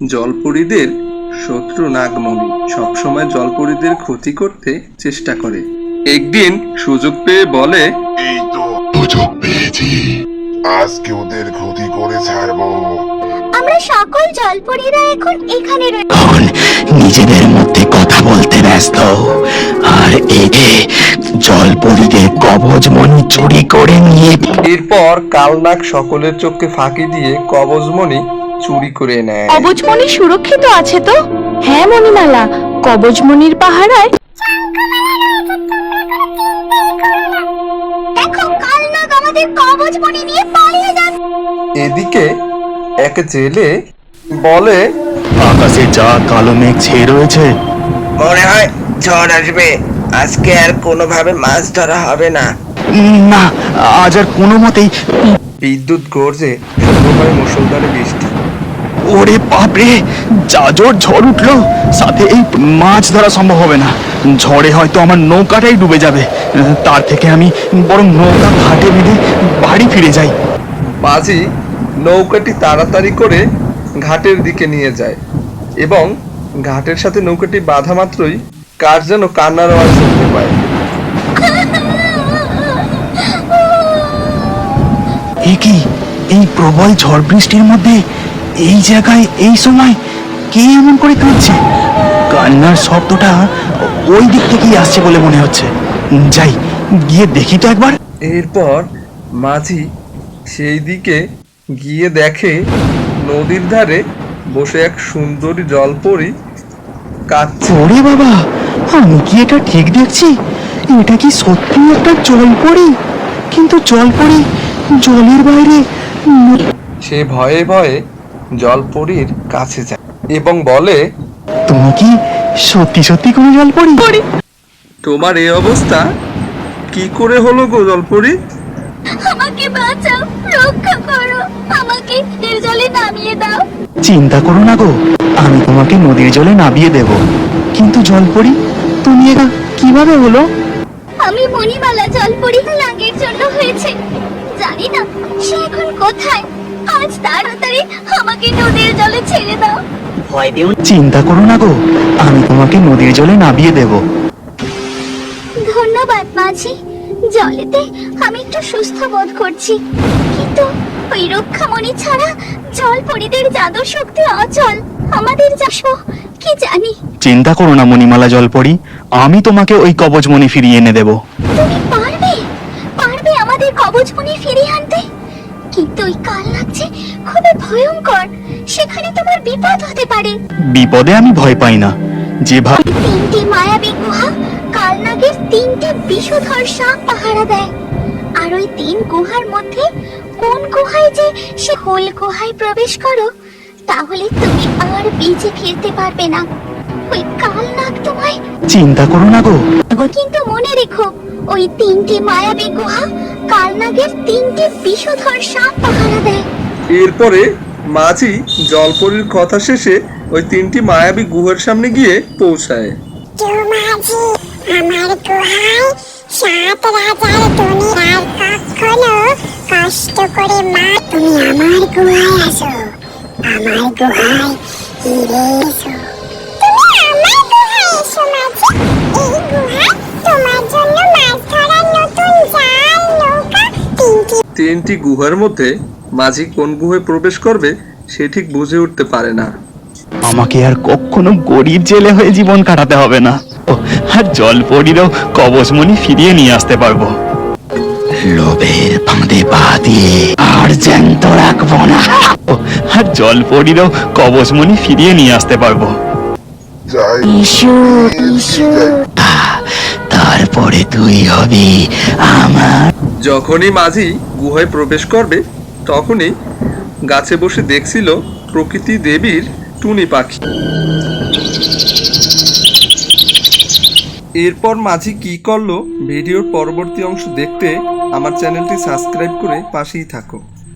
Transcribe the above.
জলপরীদের শত্রু নাগমণি সবসময় জলপরীদের ক্ষতি করতে চেষ্টা করে। একদিন সুযোগ পেয়ে বলে এই তো সুযোগ পেয়েছি। আজকে ওদের ক্ষতি করে ছাড়বো। আমরা সকল জলপরীরা এখন এখানে এখন নিজেদের মধ্যে কথা বলতে ব্যস্ত। আর একে জলপরীদের কবজমণি চুরি করে নিয়ে এরপর কালনাগ সকলের চোখকে ফাঁকি দিয়ে কবজমণি চুরি করে নেয়। কবচমণি সুরক্ষিত আছে তো? হ্যাঁ মণিমালা কবচমণির পাহারায়। দেখো কালনাগ আমাদের কবচ নিয়ে পালিয়ে যাচ্ছে এদিকে এক জেলে বলে আকাশে যা কালো মেঘ ছেয়ে রয়েছে। মনে হয় ঝড় আসবে। আজকে আর কোনোভাবে মাছ ধরা হবে না। উম, না আজ আর কোনো মতেই বিদ্যুৎ গর্জে শুরু হয় মুসলধারে বৃষ্টি। ওরে বাপরে যা জোর ঝড় উঠল সাথে এই মাছ ধরা সম্ভব হবে না। ঝড়ে হয়তো আমার নৌকাটাই ডুবে যাবে। তার থেকে আমি বরং নৌকা ঘাটে বেঁধে বাড়ি ফিরে যাই। মাঝি নৌকাটি তাড়াতাড়ি করে ঘাটের দিকে নিয়ে যায় এবং ঘাটের সাথে নৌকাটি বাধা মাত্রই কার যেন কান্নার আওয়াজ শুনতে পায়। এ কি? এই প্রবল ঝড় বৃষ্টির মধ্যে এই জায়গায় এই সময় কে এমন করে কাঁদছে? কান্নার শব্দটা ওই দিক থেকেই আসছে বলে মনে হচ্ছে। যাই গিয়ে দেখি তো একবার। এরপর মাঝি সেই দিকে গিয়ে দেখে নদীর ধারে বসে এক সুন্দরী জলপরি কাঁদছে। ওরে বাবা আমি কি এটা ঠিক দেখছি? এটা কি সত্যি একটা জল পড়ি কিন্তু জল পড়ি জলের বাইরে সে ভয়ে ভয়ে জলপরীর কাছে যায় এবং বলে তুমি কি সত্যি সত্যি কোনো জল পড়ি তোমার এই অবস্থা কি করে হলো গো জলপরি? আমাকে বাঁচাও রক্ষা করো আমাকে এর জলে নামিয়ে দাও। চিন্তা করো না গো আমি তোমাকে নদীর জলে নামিয়ে দেব। কিন্তু জলপড়ি তুমি এটা কীভাবে হলো? আমি মণিমালা জলপরি লাগের জন্য হয়েছে। জানি না সে এখন কোথায়? আজ তাড়াতাড়ি আমাকে নদীর জলে ছেড়ে দাও। চিন্তা করো না গো আমি তোমাকে নদীর জলে নামিয়ে দেব। ধন্যবাদ মাঝি। জলেতে আমি একটু সুস্থ বোধ করছি। কিন্তু ওই রক্ষামণি ছাড়া জলপরীদের জাদু শক্তি অচল। আমাদের চাষো কি জানি। চিন্তা করো না মণিমালা জলপরি আমি তোমাকে ওই কবচমণি ফিরিয়ে এনে দেব। তুমি পারবে? পারবে আমাদের কবচমণি ফিরিয়ে আনতে? কিন্তু ওই কাল খুবই ভয়ঙ্কর। সেখানে তোমার বিপদ হতে পারে। বিপদে আমি ভয় পাই না। যেভাবে তিনটি মায়াবী গুহা কালনাগের তিনটি বিষধর সাপ পাহারা দেয়। আর ওই তিন গুহার মধ্যে কোন গুহায় যে সে হোল গুহায় প্রবেশ করো তাহলে তুমি আর বেঁচে ফিরতে পারবে না। ওই কালনাগ তোমায় চিন্তা করো না গো। কিন্তু মনে রেখো ওই তিনটি মায়াবী গুহা কালনাগের তিনটি বিষধর সাপ পাহারা দেয়। এরপরে মাঝি জলপরীর কথা শেষে ওই তিনটি মায়াবী গুহার সামনে গিয়ে পৌঁছায়। আমার গুহায় সাত এসো। তিনটি গুহার মধ্যে মাঝি কোন গুহায় প্রবেশ করবে সে ঠিক বুঝে উঠতে পারে না। আমাকে আর কখনো গরিব জেলে হয়ে জীবন কাটাতে হবে না। আর জলপরিরও কবচমণি ফিরিয়ে নিয়ে আসতে পারব। লোভের ফাঁদে পা দিয়ে আর জ্যান্ত রাখব না। আর জলপরিরও কবচমণি ফিরিয়ে নিয়ে আসতে পারব। যাই যাই। তারপরে তুই হবি আমার। যখনই মাঝি গুহায় প্রবেশ করবে, তখনই গাছে বসে দেখছিল প্রকৃতি দেবীর টুনি পাখি। এরপর মাঝি কি করল, ভিডিওর পরবর্তী অংশ দেখতে আমার চ্যানেলটি সাবস্ক্রাইব করে পাশেই থাকো।